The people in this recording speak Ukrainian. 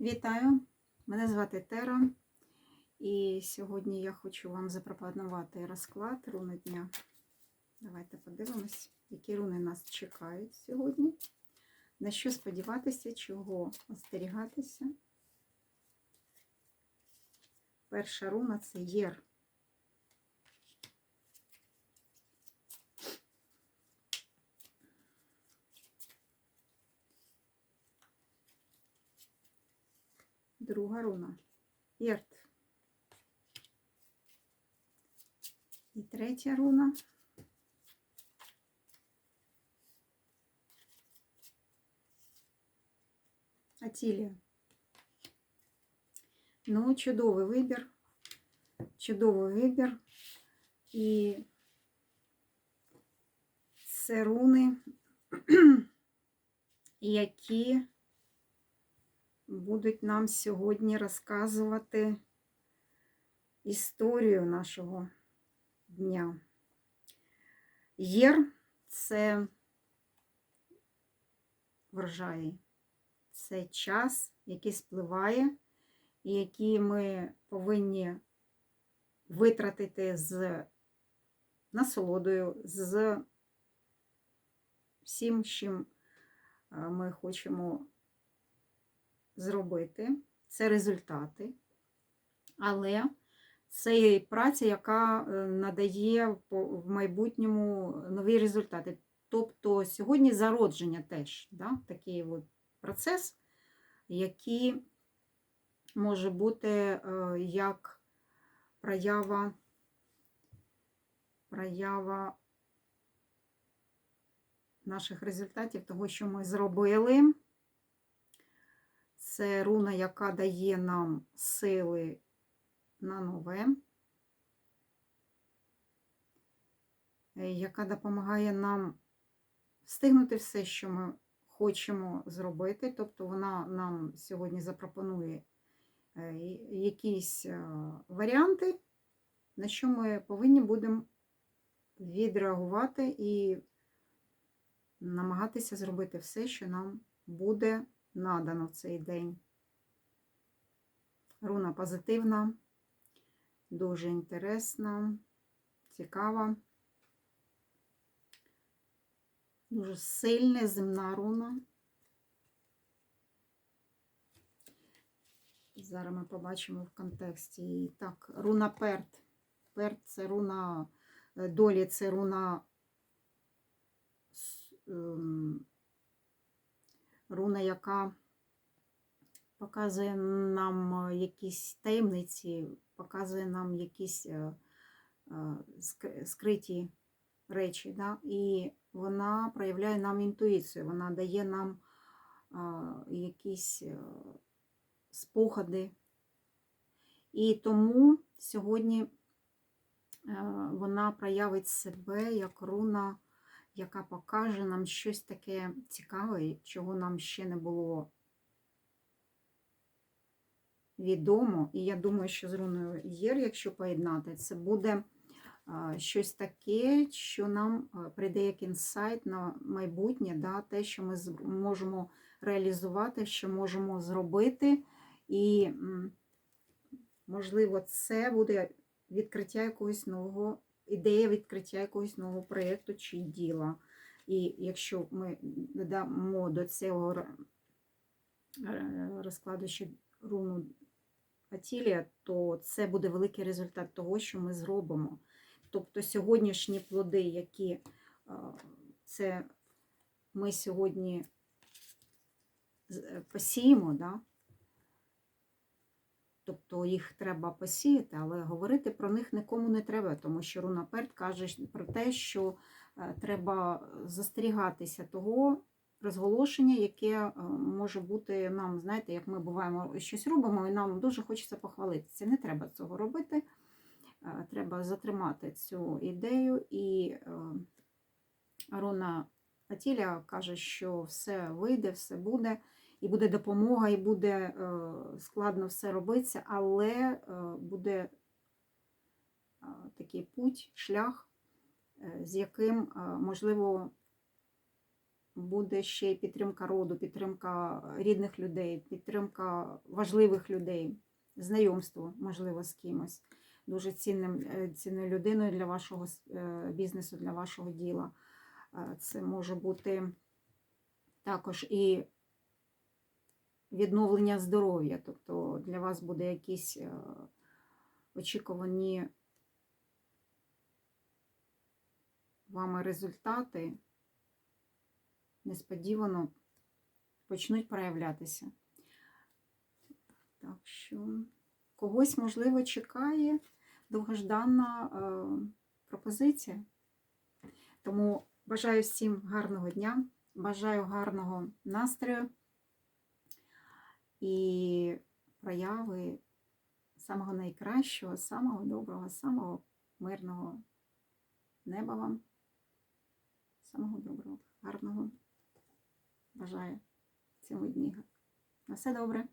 Вітаю! Мене звати Тера, і сьогодні я хочу вам запропонувати розклад руни дня. Давайте подивимось, які руни нас чекають сьогодні. На що сподіватися, чого остерігатися. Перша руна це Єр. Друга руна. Єрт. І третя руна. Атілія. Ну, чудовий вибір. Чудовий вибір. І це руни, які будуть нам сьогодні розказувати історію нашого дня. Єр це врожаї, це час, який спливає, і який ми повинні витратити з насолодою, з всім, чим е, ми хочемо зробити, це результати, але це праця, яка е, надає в майбутньому нові результати. Тобто сьогодні зародження теж да, такий от процес, який може бути е, як проява, проява наших результатів, того, що ми зробили. Це руна, яка дає нам сили на нове, е, яка допомагає нам встигнути все, що ми хочемо зробити. Тобто вона нам сьогодні запропонує е, якісь е, варіанти, на що ми повинні будемо відреагувати і намагатися зробити все, що нам буде надано в цей день. Руна позитивна, дуже інтересна, цікава, дуже сильна земна руна. Зараз ми побачимо в контексті. Так, руна перт. Перт це руна е, долі, це руна ем, руна, яка показує нам е, якісь таємниці, показує нам якісь е, е, скриті речі. Да? І вона проявляє нам інтуїцію, вона дає нам якісь спогади. І тому сьогодні вона проявить себе як руна яка покаже нам щось таке цікаве, чого нам ще не було відомо. І я думаю, що з руною Єр, якщо поєднати, це буде щось таке, що нам прийде як інсайт на майбутнє, да, те, що ми можемо реалізувати, що можемо зробити. І, можливо, це буде відкриття якогось нового ідея відкриття якогось нового проєкту чи діла. І якщо ми додамо до цього розкладу ще руну Атілія, то це буде великий результат того, що ми зробимо. Тобто сьогоднішні плоди, які це ми сьогодні е, посіємо, да? Тобто їх треба посіяти, але говорити про них нікому не треба, тому що Руна Перт каже про те, що е, треба застерігатися того розголошення, яке е, може бути нам, знаєте, як ми буваємо щось робимо, і нам дуже хочеться похвалитися. Не треба цього робити. Е, треба затримати цю ідею. І Руна Атіля каже, що все вийде, все буде і буде допомога, і буде е, складно все робитися, але е, буде е, такий путь, шлях, з яким, можливо, буде ще й підтримка роду, підтримка рідних людей, підтримка важливих людей, знайомство, можливо, з кимось. Дуже цінним, цінною людиною для вашого бізнесу, для вашого діла. Це може бути також і відновлення здоров'я. Тобто для вас буде якісь е, очікувані вами результати несподівано почнуть проявлятися. Так що когось, можливо, чекає довгожданна е, пропозиція. Тому бажаю всім гарного дня, бажаю гарного настрою і прояви самого найкращого, самого доброго, самого мирного неба вам. Самого доброго, гарного. Бажаю цілу дні. На все добре.